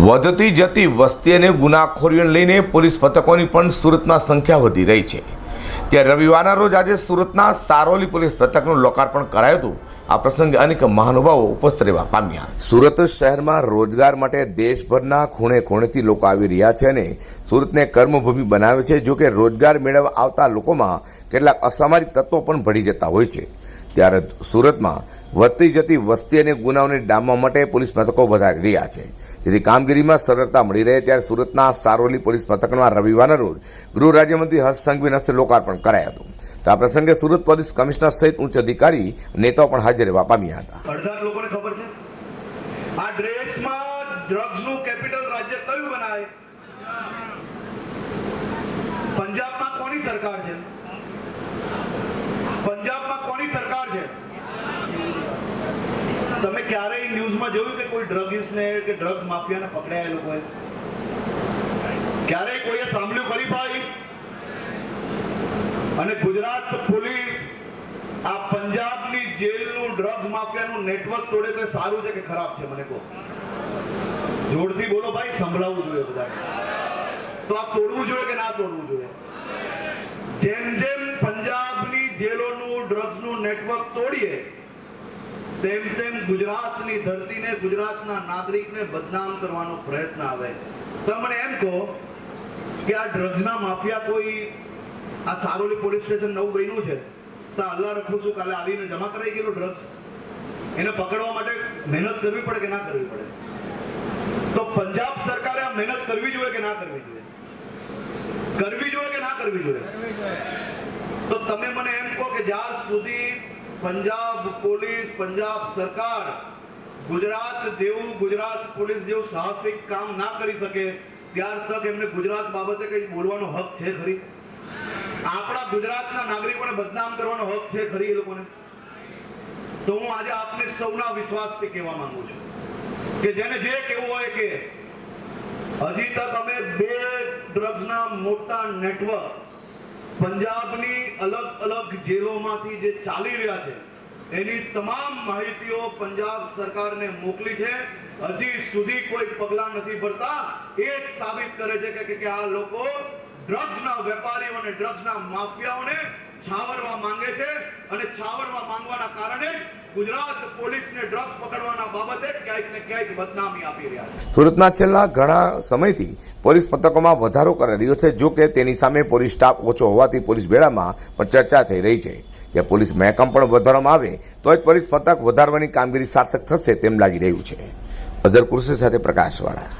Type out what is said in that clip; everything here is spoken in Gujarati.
વધતી જતી વસ્તી અને ગુનાખોરીઓને લઈને પોલીસ પથકોની પણ સુરતમાં સંખ્યા વધી રહી છે. ત્યારે રવિવારના રોજ આજે સુરતના સારોલી પોલીસ પથકનું લોકાર્પણ કરાયું હતું. આ પ્રસંગે અનેક મહાનુભાવો ઉપસ્થિત રહેવા પામ્યા. સુરત શહેરમાં રોજગાર માટે દેશભરના ખૂણે ખૂણેથી લોકો આવી રહ્યા છે અને સુરતને કર્મભૂમિ બનાવે છે. જોકે રોજગાર મેળવવા આવતા લોકોમાં કેટલાક અસામાજિક તત્વો પણ ભળી જતા હોય છે. ત્યારે સુરતમાં વધતી જતી વસ્તી અને ગુનાઓને ડામવા માટે પોલીસ મથકો વધારી રહ્યા છે. જેથી કામગીરીમાં સરળતા મળી રહે ત્યારે સુરતના સારોલી પોલીસ મથકમાં રવિવારના રોજ ગૃહ રાજ્યમંત્રી હર્ષ સંઘવીના હસ્તે લોકાર્પણ કરાયું હતું. તો આ પ્રસંગે સુરત પોલીસ કમિશનર સહિત ઉચ્ચ અધિકારી નેતાઓ પણ હાજર રહેવા પામ્યા હતા. પંજાબમાં કોની સરકાર છે? પંજાબમાં કોની સરકાર છે તમે ક્યારેય ન્યૂઝમાં જોયું કે કોઈ ડ્રગિસ્ટને કે ડ્રગ્સ માફિયાને પકડ્યા એ લોકોએ? ક્યારેય કોઈએ સાંભળ્યું ખરી ભાઈ? અને ગુજરાત પોલીસ આ પંજાબની જેલનું ડ્રગ્સ માફિયાનું નેટવર્ક તોડે તો સારું છે કે ખરાબ છે મને કહો? જોરથી બોલો ભાઈ, સંભળાવવું જોઈએ બધાને. તો આ તોડવું જોઈએ કે ના તોડવું જોઈએ? જેમ જેમ પંજાબની જેલોનું ડ્રગ્સનું નેટવર્ક તોડીએ તેમ તેમ ગુજરાતની ધરતીને ગુજરાતના નાગરિકને બદનામ કરવાનો પ્રયત્ન આવે. તમને મને એમ કહો કે આ ડ્રગ્સના માફિયા કોઈ આ સારોલી પોલીસ સ્ટેશન નવું બન્યું છે? તો અલ્લાહ રખું છું કાલે આવીને જમા કરાઈ ગયેલો ડ્રગ્સ? એને પકડવા માટે મહેનત કરવી પડે કે ના કરવી પડે? તો પંજાબ સરકારે આ મહેનત કરવી જોઈએ કે ના કરવી જોઈએ? કરવી જોઈએ કે ના કરવી જોઈએ? તો તમે મને એમ કહો કે જ્યાં સુધી પંજાબ પોલીસ, પંજાબ સરકાર, ગુજરાત જેવું ગુજરાત પોલીસ જેવું સાહસિક કામ ના કરી શકે, ત્યાર તક એમને ગુજરાત બાબતે કંઈ બોલવાનો હક છે ખરી? આપણા ગુજરાતના નાગરિકોને બદનામ કરવાનો હક છે ખરી એ લોકોને? તો હું આજે આપને સૌના વિશ્વાસથી કહેવા માંગુ છું કે જેને જે કહેવું હોય કે, હજી તક અમે બે ડ્રગ્સના મોટા નેટવર્ક પંજાબની અલગ અલગ જેલોમાંથી જે ચાલી રહ્યા છે, એની તમામ માહિતીઓ પંજાબ સરકારને મોકલી છે. હજી સુધી કોઈ પગલાં નથી ભરતા. એ જ સાબિત કરે છે કે- આ લોકો ડ્રગ્સના વેપારીઓ અને ડ્રગ્સના માફિયાઓને છાવરવા માંગે છે. અને છાવરવા માંગવાના કારણે સુરતના છેલ્લા ઘણા સમયથી પોલીસ મથકોમાં વધારો કરી રહ્યો છે. જો કે તેની સામે પોલીસ સ્ટાફ ઓછો હોવાથી પોલીસ બેડામાં પણ ચર્ચા થઈ રહી છે. કે પોલીસ મહેકમ પણ વધારવામાં આવે તો જ પોલીસ મથક વધારવાની કામગીરી સાર્થક થશે તેમ લાગી રહ્યું છે. અઝર કુરશી સાથે પ્રકાશવાળા.